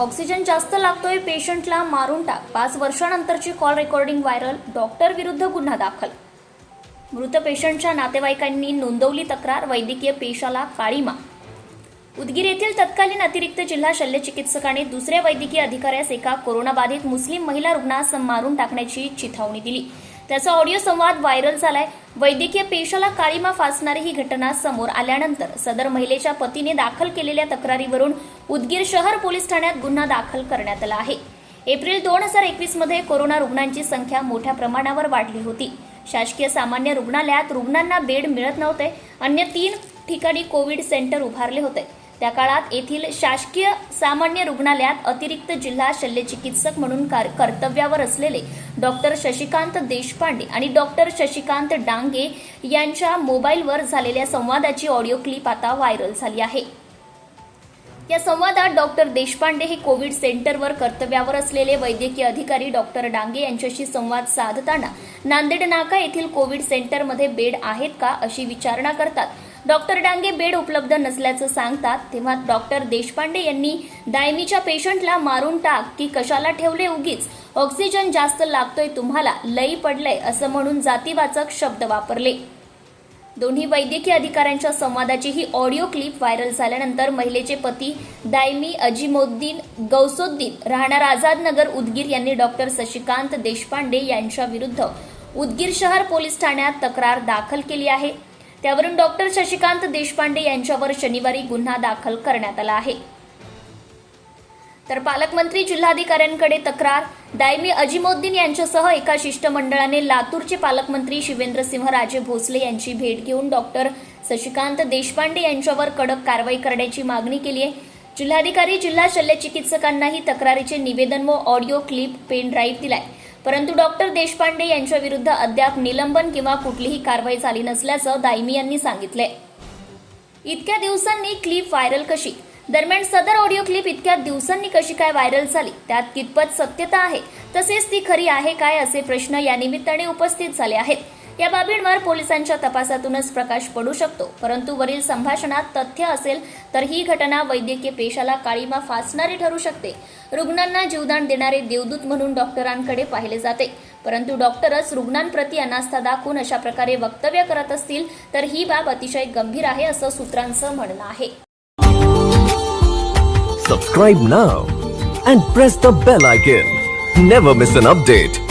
Oxygen जास्त लागतोय पेशंटला मारून टाक. पाच वर्षानंतरची कॉल रेकॉर्डिंग व्हायरल डॉक्टर विरुद्ध गुन्हा दाखल. मृत पेशंटच्या नातेवाईकांनी नोंदवली तक्रार वैद्यकीय पेशाला काळीमा उदगीर येथील तत्कालीन अतिरिक्त जिल्हा शल्यचिकित्सकाने दुसऱ्या वैद्यकीय अधिकाऱ्यास एका कोरोनाबाधित मुस्लिम महिला रुग्णास मारून टाकण्याची चिथावणी दिली. त्याचा ऑडिओ संवाद व्हायरल झालाय. वैद्यकीय पेशाला काळीमा फासणारी ही घटना समोर आल्यानंतर सदर महिलेच्या पतीने दाखल केलेल्या तक्रारीवरून उदगीर शहर पोलीस ठाण्यात गुन्हा दाखल करण्यात आला आहे. एप्रिल दोन हजार एकवीसमध्ये कोरोना रुग्णांची संख्या मोठ्या प्रमाणावर वाढली होती. शासकीय सामान्य रुग्णालयात रुग्णांना बेड मिळत नव्हते. अन्य तीन ठिकाणी कोविड सेंटर उभारले होते. त्या काळात येथील शासकीय सामान्य रुग्णालयात अतिरिक्त जिल्हा शल्यचिकित्सक म्हणून कार- कर्तव्यावर असलेले डॉक्टर शशिकांत देशपांडे आणि डॉक्टर शशिकांत डांगे यांच्या मोबाईलवर झालेल्या संवादाची ऑडिओ क्लिप आता व्हायरल झाली आहे. या संवादात डॉक्टर देशपांडे हे कोविड सेंटरवर कर्तव्यावर असलेले वैद्यकीय अधिकारी डॉक्टर डांगे यांच्याशी संवाद साधताना नांदेड नाका येथील कोविड सेंटरमध्ये बेड आहेत का अशी विचारणा करतात. डॉक्टर डांगे बेड उपलब्ध नसल्याचं सांगतात तेव्हा डॉक्टर देशपांडे यांनी दायमीच्या पेशंटला मारून टाक की कशाला ठेवले उगीच? ऑक्सिजन जास्त लागतोय तुम्हाला लई पडलंय असं म्हणून जातीवाचक शब्द वापरले. दोन्ही वैद्यकीय अधिकाऱ्यांच्या संवादाची ही ऑडिओ क्लिप व्हायरल झाल्यानंतर महिलेचे पती दायमी अजिमोद्दीन गौसोद्दीन राहणार आझादनगर उदगीर यांनी डॉक्टर शशिकांत देशपांडे यांच्या विरुद्ध उदगीर शहर पोलीस ठाण्यात तक्रार दाखल केली आहे. त्यावरून डॉक्टर शशिकांत देशपांडे यांच्यावर शनिवारी गुन्हा दाखल करण्यात आला आहे. तर पालकमंत्री जिल्हाधिकाऱ्यांकडे तक्रार दायमी अजिमोद्दीन यांच्यासह एका शिष्टमंडळाने लातूरचे पालकमंत्री शिवेंद्रसिंह राजे भोसले यांची भेट घेऊन डॉक्टर शशिकांत देशपांडे यांच्यावर कडक कारवाई करण्याची मागणी केली आहे. जिल्हाधिकारी जिल्हा शल्यचिकित्सकांनाही तक्रारीचे निवेदन व ऑडिओ क्लिप पेन ड्राईव्ह दिलाय. परंतु डॉक्टर देशपांडे यांच्या विरुद्ध अद्याप निलंबन किंवा कुठलीही कारवाई झाली नसल्याचं दायमी यांनी सांगितले इतक्या दिवसांनी क्लिप व्हायरल कशी? दरम्यान सदर ऑडिओ क्लिप इतक्या दिवसांनी कशी काय व्हायरल झाली? त्यात कितपत सत्यता आहे? तसेच ती खरी आहे काय असे प्रश्न या निमित्ताने उपस्थित झाले आहेत. या बाबींवर पोलिसांच्या तपासातूनच प्रकाश पडू शकतो. परंतु वरील संभाषणात तथ्य असेल तर ही घटना वैद्यकीय पेशाला काळीमा फासणारी ठरू शकते. रुग्णांना जीवदान देणारे देवदूत म्हणून डॉक्टरांकडे पाहिले जाते. परंतु डॉक्टरच रुग्णांप्रती अनास्था दाखवून अशा प्रकारे वक्तव्य करत असतील तर ही बाब अतिशय गंभीर आहे असं सूत्रांचं म्हणणं आहे. Subscribe now and press the bell icon never miss an update